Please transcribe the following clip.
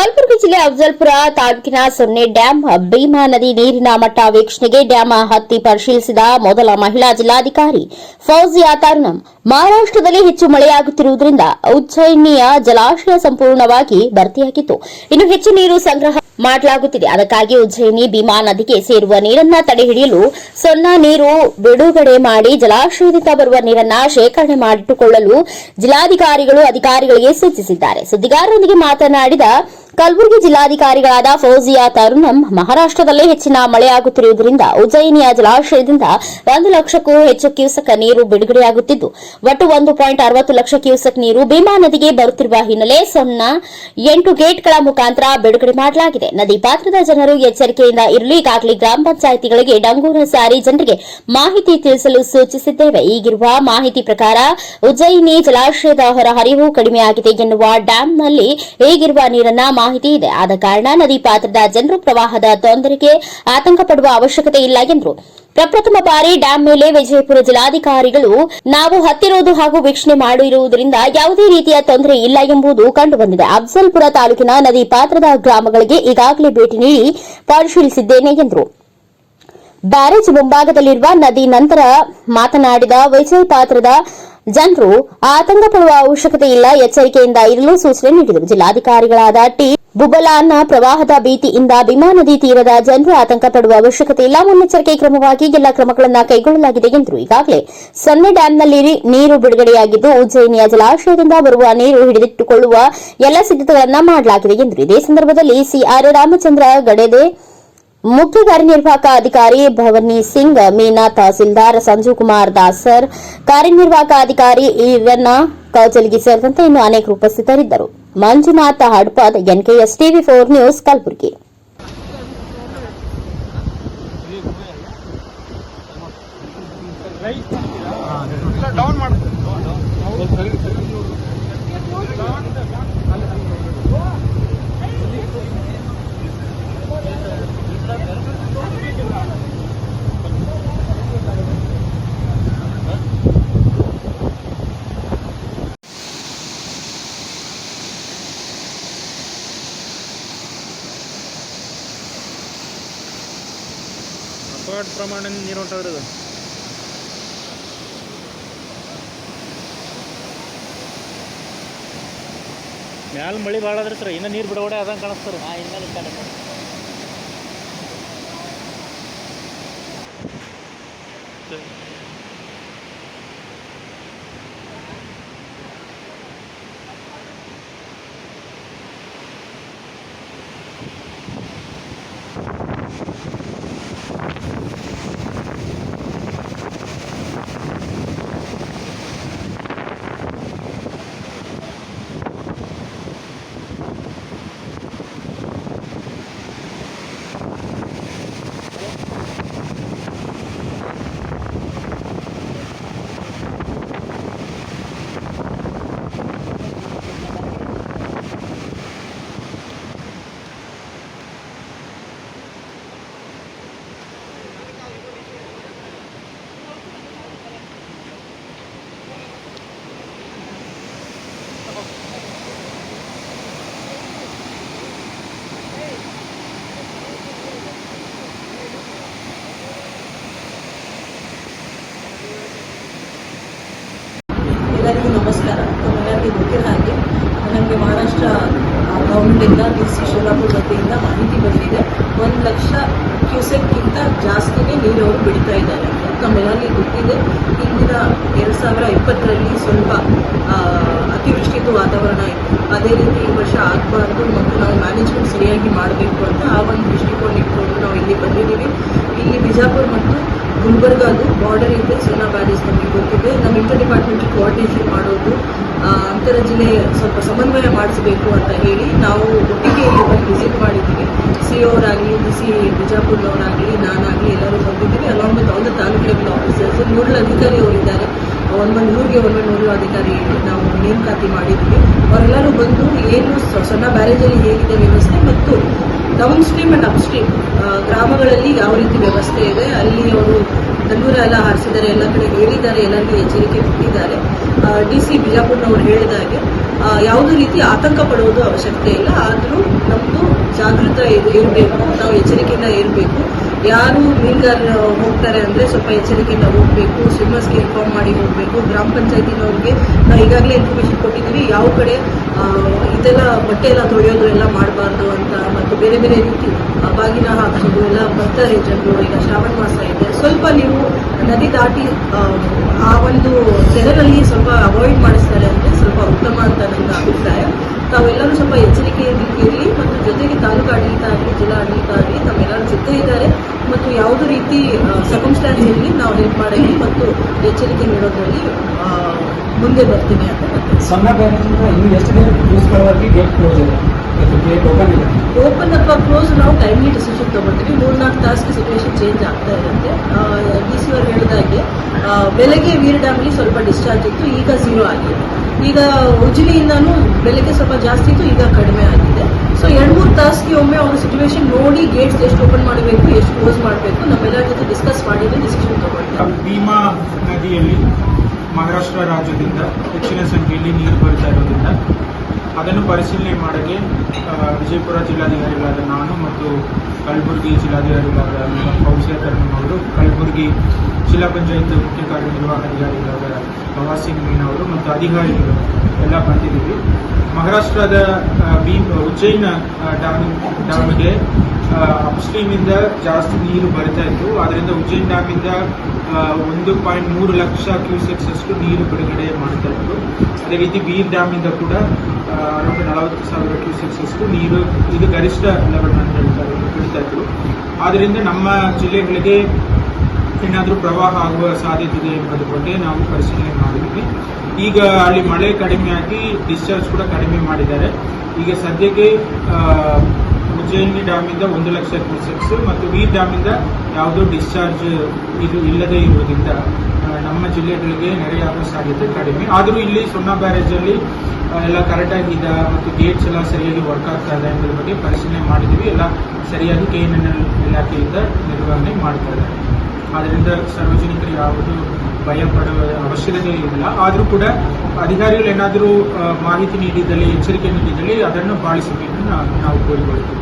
ಕಲಬುರಗಿ ಜಿಲ್ಲೆ ಅಫಜಲ್ಪುರ ತಾಲೂಕಿನ ಸೊನ್ನೆ ಡ್ಯಾಂ ಭೀಮಾ ನದಿ ನೀರಿನ ಮಟ್ಟ ವೀಕ್ಷಣೆಗೆ ಡ್ಯಾಂ ಹತ್ತಿ ಪರಿಶೀಲಿಸಿದ ಮೊದಲ ಮಹಿಳಾ ಜಿಲ್ಲಾಧಿಕಾರಿ ಫೌಜಿಯಾ ತರುಣಂ. ಮಹಾರಾಷ್ಟದಲ್ಲಿ ಹೆಚ್ಚು ಮಳೆಯಾಗುತ್ತಿರುವುದರಿಂದ ಉಜ್ಜಯಿನಿಯ ಜಲಾಶಯ ಸಂಪೂರ್ಣವಾಗಿ ಭರ್ತಿಯಾಗಿತ್ತು. ಇನ್ನು ಹೆಚ್ಚು ನೀರು ಸಂಗ್ರಹ ಮಾಡಲಾಗುತ್ತಿದೆ. ಅದಕ್ಕಾಗಿ ಉಜ್ಜಯಿನಿ ಭೀಮಾ ನದಿಗೆ ಸೇರುವ ನೀರನ್ನ ತಡೆಹಿಡಿಯಲು ಸೊನ್ನ ನೀರು ಬಿಡುಗಡೆ ಮಾಡಿ ಜಲಾಶಯದಿಂದ ಬರುವ ನೀರನ್ನ ಶೇಖರಣೆ ಮಾಡಿಟ್ಟುಕೊಳ್ಳಲು ಜಿಲ್ಲಾಧಿಕಾರಿಗಳು ಅಧಿಕಾರಿಗಳಿಗೆ ಸೂಚಿಸಿದ್ದಾರೆ. ಸುದ್ದಿಗಾರರೊಂದಿಗೆ ಮಾತನಾಡಿದ ಕಲಬುರಗಿ ಜಿಲ್ಲಾಧಿಕಾರಿಗಳಾದ ಫೌಜಿಯಾ ತರುಣಂ ಮಹಾರಾಷ್ಟದಲ್ಲೇ ಹೆಚ್ಚಿನ ಮಳೆಯಾಗುತ್ತಿರುವುದರಿಂದ ಉಜ್ಜಯಿನಿಯ ಜಲಾಶಯದಿಂದ ಒಂದು ಲಕ್ಷಕ್ಕೂ ಹೆಚ್ಚು ಕ್ಯೂಸೆಕ್ ನೀರು ಬಿಡುಗಡೆಯಾಗುತ್ತಿದ್ದು, ಒಟ್ಟು ಒಂದು ಪಾಯಿಂಟ್ ಅರವತ್ತು ಲಕ್ಷ ಕ್ಯೂಸೆಕ್ ನೀರು ಭೀಮಾ ನದಿಗೆ ಬರುತ್ತಿರುವ ಹಿನ್ನೆಲೆ ಸೊನ್ನ ಎಂಟು ಗೇಟ್ಗಳ ಮುಖಾಂತರ ಬಿಡುಗಡೆ ಮಾಡಲಾಗಿದೆ. ನದಿ ಪಾತ್ರದ ಜನರು ಎಚ್ಚರಿಕೆಯಿಂದ ಇರಲು, ಈಗಾಗಲೇ ಗ್ರಾಮ ಪಂಚಾಯಿತಿಗಳಿಗೆ ಡಂಗೂರ ಸಾರಿ ಜನರಿಗೆ ಮಾಹಿತಿ ತಿಳಿಸಲು ಸೂಚಿಸಿದ್ದೇವೆ. ಈಗಿರುವ ಮಾಹಿತಿ ಪ್ರಕಾರ ಉಜ್ಜಯಿನಿ ಜಲಾಶಯದ ಹೊರಹರಿವು ಕಡಿಮೆಯಾಗಿದೆ ಎನ್ನುವ ಡ್ಯಾಂನಲ್ಲಿ ಈಗಿರುವ ನೀರನ್ನ ಮಾಹಿತಿ ಇದೆ. ಆದ ಕಾರಣ ನದಿ ಪಾತ್ರದ ಜನರು ಪ್ರವಾಹದ ತೊಂದರೆಗೆ ಆತಂಕ ಪಡುವ ಅವಶ್ಯಕತೆ ಇಲ್ಲ ಎಂದರು. ಪ್ರಪ್ರಥಮ ಬಾರಿ ಡ್ಯಾಂ ಮೇಲೆ ವಿಜಯಪುರ ಜಿಲ್ಲಾಧಿಕಾರಿಗಳು ನಾವು ಹತ್ತಿರುವುದು ಹಾಗೂ ವೀಕ್ಷಣೆ ಮಾಡಿರುವುದರಿಂದ ಯಾವುದೇ ರೀತಿಯ ತೊಂದರೆ ಇಲ್ಲ ಎಂಬುದು ಕಂಡುಬಂದಿದೆ. ಅಫ್ಜಲ್ಪುರ ತಾಲೂಕಿನ ನದಿ ಪಾತ್ರದ ಗ್ರಾಮಗಳಿಗೆ ಈಗಾಗಲೇ ಭೇಟಿ ನೀಡಿ ಪರಿಶೀಲಿಸಿದ್ದೇನೆ ಎಂದರು. ಬ್ಯಾರೇಜ್ ಮುಂಭಾಗದಲ್ಲಿರುವ ನದಿ ನಂತರ ಮಾತನಾಡಿದ ವೈಜಯ್ ಪಾತ್ರದ ಜನರು, ಆತಂಕ ಪಡುವ ಅವಶ್ಯಕತೆ ಇಲ್ಲ. ಎಚ್ಚರಿಕೆಯಿಂದ ಇರಲು ಸೂಚನೆ ನೀಡಿದರು. ಜಿಲ್ಲಾಧಿಕಾರಿಗಳಾದ ಟಿ. ಬುಬಲಾನ್ನ ಪ್ರವಾಹದ ಭೀತಿಯಿಂದ ಭೀಮಾ ನದಿ ತೀರದ ಜನರು ಆತಂಕ ಪಡುವ ಅವಶ್ಯಕತೆ ಇಲ್ಲ. ಮುನ್ನೆಚ್ಚರಿಕೆ ಕ್ರಮವಾಗಿ ಎಲ್ಲ ಕ್ರಮಗಳನ್ನು ಕೈಗೊಳ್ಳಲಾಗಿದೆ ಎಂದರು. ಈಗಾಗಲೇ ಸೊನ್ನೆ ಡ್ಯಾಂನಲ್ಲಿ ನೀರು ಬಿಡುಗಡೆಯಾಗಿದ್ದು, ಉಜ್ಜಯಿನಿಯ ಜಲಾಶಯದಿಂದ ಬರುವ ನೀರು ಹಿಡಿದಿಟ್ಟುಕೊಳ್ಳುವ ಎಲ್ಲ ಸಿದ್ಧತೆಗಳನ್ನು ಮಾಡಲಾಗಿದೆ ಎಂದರು. ಇದೇ ಸಂದರ್ಭದಲ್ಲಿ ಸಿಆರ್ ರಾಮಚಂದ್ರ ಗಡೆದೆ ಮುಖ್ಯ ಕಾರ್ಯನಿರ್ವಾಹಕ ಅಧಿಕಾರಿ ಭವನಿ ಸಿಂಗ್, ಮೀನಾ ತಹಸೀಲ್ದಾರ್ ಸಂಜೀವ್ ಕುಮಾರ್ ದಾಸರ್, ಕಾರ್ಯನಿರ್ವಾಹಕ ಅಧಿಕಾರಿ ಈವನ್ನ ಕೌಚಲ್ಗಿ ಸೇರಿದಂತೆ ಇನ್ನು ಅನೇಕರು ಉಪಸ್ಥಿತರಿದ್ದರು. Manjunatha Hadpad, NKS TV four news Kalaburagi. ಅಪಾರ ಪ್ರಮಾಣ ನೀರು ಹೊಂಟದ್ರಿ ಅದು ಮ್ಯಾಲ ಮಳಿ ಭಾಳ ಅದ್ರಿ ಸರ್ ಇನ್ನ ನೀರು ಬಿಡಗಡೆ ಅದಂಗೆ ಕಾಣಿಸ್ತಾರ Thursday. ಎಲ್ಲರಿಗೂ ನಮಸ್ಕಾರ. ತಮ್ಮೆಲ್ಲರಿಗೂ ಗೊತ್ತಿರೋ ಹಾಗೆ, ನಮಗೆ ಮಹಾರಾಷ್ಟ್ರ ಗೌರ್ಮೆಂಟಿಂದ ಡಿ ಸಿ ಶೋಲಾಪುರ್ ವತಿಯಿಂದ ಮಾಹಿತಿ ಬಂದಿದೆ. ಒಂದು ಲಕ್ಷ ಕ್ಯೂಸೆಕ್ಗಿಂತ ಜಾಸ್ತಿನೇ ನೀರು ಅವರು ಬಿಡ್ತಾ ಇದ್ದಾರೆ. ನಮ್ಮೆಲ್ಲರಿಗೂ ಗೊತ್ತಿದೆ. ಹಿಂದಿನ ಎರಡು ಸಾವಿರ ಇಪ್ಪತ್ತರಲ್ಲಿ ಸ್ವಲ್ಪ ಅತಿವೃಷ್ಟಿಯ ವಾತಾವರಣ ಇತ್ತು ಅದೇ ರೀತಿ ಈ ವರ್ಷ ಆಗಬಾರ್ದು ಮತ್ತು ನಾವು ಮ್ಯಾನೇಜ್ಮೆಂಟ್ ಸರಿಯಾಗಿ ಮಾಡಬೇಕು ಅಂತ ಆ ಒಂದು ದೃಷ್ಟಿಕೋನ ಇಟ್ಕೊಂಡು ನಾವು ಇಲ್ಲಿ ಬಂದಿದ್ದೀವಿ. ಇಲ್ಲಿ ಬಿಜಾಪುರ ಮತ್ತು ಗುಲ್ಬರ್ಗಾದು ಬಾರ್ಡರ್ ಇದೆ ಸೋನಾ ಬ್ಯಾರೇಜ್ ನಮಗೆ ಗೊತ್ತಿದೆ. ನಮ್ಮ ಇಂಟರ್ ಡಿಪಾರ್ಟ್ಮೆಂಟ್ ಕೋಆರ್ಡಿನೇಷನ್ ಮಾಡೋದು ಅಂತರ ಜಿಲ್ಲೆ ಸ್ವಲ್ಪ ಸಮನ್ವಯ ಮಾಡಿಸಬೇಕು ಅಂತ ಹೇಳಿ ನಾವು ಒಟ್ಟಿಗೆ ಇಲ್ಲಿ ಬಂದು ವಿಸಿಟ್ ಮಾಡಿದ್ದೀವಿ. ಅವರಾಗಲಿ ಡಿ ಸಿ ಬಿಜಾಪುರದವರಾಗಲಿ ನಾನಾಗಲಿ ಎಲ್ಲರೂ ಬಂದಿದ್ದೀವಿ. Along with all the taluk level officers nodal ಅಧಿಕಾರಿ ಅವರಿದ್ದಾರೆ ಒಂದೊಂದು ಊರಿಗೆ ಒಂದೊಂದು ನೂರು ಅಧಿಕಾರಿ ನಾವು ನೇಮಕಾತಿ ಮಾಡಿದ್ವಿ. ಅವರೆಲ್ಲರೂ ಬಂದು ಏನು ಸಣ್ಣ ಬ್ಯಾರೇಜಲ್ಲಿ ಹೇಗಿದೆ ವ್ಯವಸ್ಥೆ ಮತ್ತು downstream and upstream ಗ್ರಾಮಗಳಲ್ಲಿ ಯಾವ ರೀತಿ ವ್ಯವಸ್ಥೆ ಇದೆ ಅಲ್ಲಿ ಅವರು ತಂದೂರ ಎಲ್ಲ ಹಾರಿಸಿದ್ದಾರೆ ಎಲ್ಲ ಕಡೆ ಹೇಳಿದ್ದಾರೆ ಎಲ್ಲರಿಗೂ ಎಚ್ಚರಿಕೆ ಕೊಟ್ಟಿದ್ದಾರೆ. ಡಿ ಸಿ ಬಿಜಾಪುರ್ನವ್ರು ಹೇಳಿದ ಹಾಗೆ ಆ, ಯಾವುದೇ ರೀತಿ ಆತಂಕ ಪಡುವುದು ಅವಶ್ಯಕತೆ ಇಲ್ಲ. ಆದರೂ ನಮ್ಮ ಜಾಗೃತ ಇರ್- ಇರಬೇಕು ನಾವು ಎಚ್ಚರಿಕೆಯಿಂದ ಇರಬೇಕು. ಯಾರು ಮೀನುಗಾರರು ಹೋಗ್ತಾರೆ ಅಂದರೆ ಸ್ವಲ್ಪ ಎಚ್ಚರಿಕೆಯಿಂದ ಹೋಗಬೇಕು ಸ್ವಿಮ್ಮರ್ಸ್ಗೆ ಇನ್ಫಾರ್ಮ್ ಮಾಡಿ ಹೋಗಬೇಕು. ಗ್ರಾಮ ಪಂಚಾಯತಿನವ್ರಿಗೆ ನಾವು ಈಗಾಗಲೇ ಇನ್ಫಾರ್ಮೇಷನ್ ಕೊಟ್ಟಿದ್ದೀವಿ. ಯಾವ ಕಡೆ ಇದೆಲ್ಲ ಬಟ್ಟೆ ಎಲ್ಲ ತೊಳೆಯೋದು ಎಲ್ಲ ಮಾಡಬಾರ್ದು ಅಂತ ಮತ್ತು ಬೇರೆ ಬೇರೆ ರೀತಿ ಬಾಗಿನ ಹಾಕ್ಸೋದು ಎಲ್ಲ ಬರ್ತಾರೆ ಜನರು. ಈಗ ಶ್ರಾವಣ ಮಾಸ ಇದೆ. ಸ್ವಲ್ಪ ನೀವು ನದಿ ದಾಟಿ ಆ, ಒಂದು ತೆರನಲ್ಲಿ ಸ್ವಲ್ಪ ಅವಾಯ್ಡ್ ಮಾಡಿಸ್ತಾರೆ ಅಂದರೆ ಸ್ವಲ್ಪ ಉತ್ತಮ ಅಂತ ನನ್ನ ಅಭಿಪ್ರಾಯ. ತಾವೆಲ್ಲರೂ ಸ್ವಲ್ಪ ಎಚ್ಚರಿಕೆ ಜೊತೆಗೆ ತಾಲೂಕು ಆಡಳಿತ ಆಗಲಿ ಜಿಲ್ಲಾ ಆಡಳಿತ ಆಗಲಿ ತಮ್ಮೆಲ್ಲರ ಜೊತೆ ಇದ್ದಾರೆ. ಮತ್ತು ಯಾವುದೇ ರೀತಿ ಸರ್ಕಮ್ಸ್ಟಾನ್ಸ್ ಇರಲಿ ನಾವು ಹೆಲ್ಪ್ ಮಾಡೋಕ್ಕೆ ಮತ್ತು ಎಚ್ಚರಿಕೆ ನೀಡೋದ್ರಲ್ಲಿ ಮುಂದೆ ಬರ್ತೀನಿ ಅಂತ ಸಣ್ಣ ಬ್ಯಾಂಕಿಂದ ಇನ್ನು ಎಷ್ಟು ದಿನ ಮಾಡೋದಕ್ಕೆ ಗೇಟ್ ಕ್ಲೋಸ್ ಇದೆ? ಓಪನ್ ಅಥವಾ ಕ್ಲೋಸ್ ನಾವು ಟೈಮ್ಲಿ ಡಿಸಿಷನ್ ತೊಗೊಳ್ತೀವಿ. ಮೂರ್ನಾಲ್ಕು ತಾಸಿಗೆ ಸಿಚುವೇಶನ್ ಚೇಂಜ್ ಆಗ್ತಾ ಇರುತ್ತೆ. ಡಿ ಸಿ ಅವರು ಹೇಳಿದಾಗೆ ಬೆಳಗ್ಗೆ ವೀರ್ ಡ್ಯಾಮ್ಲಿ ಸ್ವಲ್ಪ ಡಿಸ್ಚಾರ್ಜ್ ಇತ್ತು ಈಗ ಝೀರೋ ಆಗಿದೆ. ಈಗ ಉಜ್ಜಿಲಿಯಿಂದನೂ ಬೆಳಗ್ಗೆ ಸ್ವಲ್ಪ ಜಾಸ್ತಿ ಇತ್ತು ಈಗ ಕಡಿಮೆ ಆಗಿದೆ. ಸೊ ಎರಡು ಮೂರು ತಾಸಿಗೆ ಒಮ್ಮೆ ಅವ್ರ ಸಿಚುವೇಶನ್ ನೋಡಿ ಗೇಟ್ಸ್ ಎಷ್ಟು ಓಪನ್ ಮಾಡಬೇಕು, ಎಷ್ಟು ಕ್ಲೋಸ್ ಮಾಡಬೇಕು, ನಮ್ಮೆಲ್ಲರ ಜೊತೆ ಡಿಸ್ಕಸ್ ಮಾಡಿದ್ರೆ ಡಿಸಿಷನ್ ತಗೊಳ್ತೀವಿ ಭೀಮಾ ನದಿಯಲ್ಲಿ ಮಹಾರಾಷ್ಟ್ರ ರಾಜ್ಯದಿಂದ ಹೆಚ್ಚಿನ ಸಂಖ್ಯೆಯಲ್ಲಿ ನೀರು ಬರ್ತಾ ಇರೋದ್ರಿಂದ ಅದನ್ನು ಪರಿಶೀಲನೆ ಮಾಡೋಕ್ಕೆ ವಿಜಯಪುರ ಜಿಲ್ಲಾಧಿಕಾರಿಗಳಾದ ನಾನು ಮತ್ತು ಕಲಬುರಗಿ ಜಿಲ್ಲಾಧಿಕಾರಿಗಳಾದ ಕರ್ಮನ್ ಅವರು ಕಲಬುರಗಿ ಜಿಲ್ಲಾ ಪಂಚಾಯತ್ ಮುಖ್ಯ ಕಾರ್ಯನಿರ್ವಾಹಕಾಧಿಕಾರಿಗಳಾದ ಪ್ರವಾಸ್ ಸಿಂಗ್ ಮೀನ್ ಅವರು ಮತ್ತು ಅಧಿಕಾರಿಗಳು ಎಲ್ಲ ಬಂದಿದ್ದೀವಿ ಮಹಾರಾಷ್ಟ್ರದ ಭೀಮ್ ಉಜ್ಜೈನ್ ಡ್ಯಾಮ್, ಡ್ಯಾಮ್ಗೆ ಅಪ್ಸ್ಟ್ರೀಮಿಂದ ಜಾಸ್ತಿ ನೀರು ಬರ್ತಾ ಇತ್ತು. ಆದ್ದರಿಂದ ಉಜ್ಜೈನ್ ಡ್ಯಾಮಿಂದ ಒಂದು ಪಾಯಿಂಟ್ ಮೂರು ಲಕ್ಷ ಕ್ಯೂಸೆಕ್ಸ್ ಅಷ್ಟು ನೀರು ಬಿಡುಗಡೆ ಮಾಡ್ತಾ ಇತ್ತು. ಅದೇ ರೀತಿ ಬೀರ್ ಡ್ಯಾಮಿಂದ ಕೂಡ ಅರೌಂಡ್ ನಲವತ್ತು ಸಾವಿರ ಕ್ಯೂಸೆಕ್ಸ್ ಅಷ್ಟು ನೀರು, ಇದು ಗರಿಷ್ಠ ಲೆವೆಲ್ ಅಂತ ಹೇಳ್ತಾರೆ ಬಿಡ್ತಾ ಇತ್ತು ಆದ್ದರಿಂದ ನಮ್ಮ ಜಿಲ್ಲೆಗಳಿಗೆ ಏನಾದರೂ ಪ್ರವಾಹ ಆಗುವ ಸಾಧ್ಯತೆ ಇದೆ ಎಂಬುದ್ರ ಬಗ್ಗೆ ನಾವು ಪರಿಶೀಲನೆ ಮಾಡಿದ್ವಿ. ಈಗ ಅಲ್ಲಿ ಮಳೆ ಕಡಿಮೆ ಆಗಿ ಡಿಸ್ಚಾರ್ಜ್ ಕೂಡ ಕಡಿಮೆ ಮಾಡಿದ್ದಾರೆ. ಈಗ ಸದ್ಯಕ್ಕೆ ಉಜ್ಜಯಿನಿ ಡ್ಯಾಮಿಂದ ಒಂದು ಲಕ್ಷ ಕ್ಯೂಸೆಕ್ಸ್ ಮತ್ತು ವೀರ್ ಡ್ಯಾಮಿಂದ ಯಾವುದೋ ಡಿಸ್ಚಾರ್ಜ್ ಇದು ಇಲ್ಲದೆ ಇರುವುದರಿಂದ ನಮ್ಮ ಜಿಲ್ಲೆಗಳಿಗೆ ನೆರೆಯಾಗುವ ಸಾಧ್ಯತೆ ಕಡಿಮೆ. ಆದರೂ ಇಲ್ಲಿ ಸೊನ್ನ ಬ್ಯಾರೇಜಲ್ಲಿ ಎಲ್ಲ ಕರೆಕ್ಟಾಗಿದೆ ಮತ್ತು ಗೇಟ್ಸ್ ಎಲ್ಲ ಸರಿಯಾಗಿ ವರ್ಕ್ ಆಗ್ತಾ ಇದೆ ಎಂಬುದ್ರ ಬಗ್ಗೆ ಪರಿಶೀಲನೆ ಮಾಡಿದ್ದೀವಿ ಎಲ್ಲ ಸರಿಯಾಗಿ ಕೆ ಎನ್ ಎನ್ ಎಲ್ ಇಲಾಖೆಯಿಂದ ನಿರ್ವಹಣೆ ಮಾಡ್ತಾ ಇದ್ದಾರೆ. ಆದ್ದರಿಂದ ಸಾರ್ವಜನಿಕರು ಯಾವುದು ಭಯ ಪಡುವ ಅವಶ್ಯಕತೆ ಇಲ್ಲ. ಆದರೂ ಕೂಡ ಅಧಿಕಾರಿಗಳು ಏನಾದರೂ ಮಾಹಿತಿ ನೀಡಿದಲ್ಲಿ ಎಚ್ಚರಿಕೆ ನೀಡಿದಲ್ಲಿ ಅದನ್ನು ಪಾಲಿಸಬೇಕು ನಾವು ನಾವು ಕೋರಿಕೊಳ್ತೀವಿ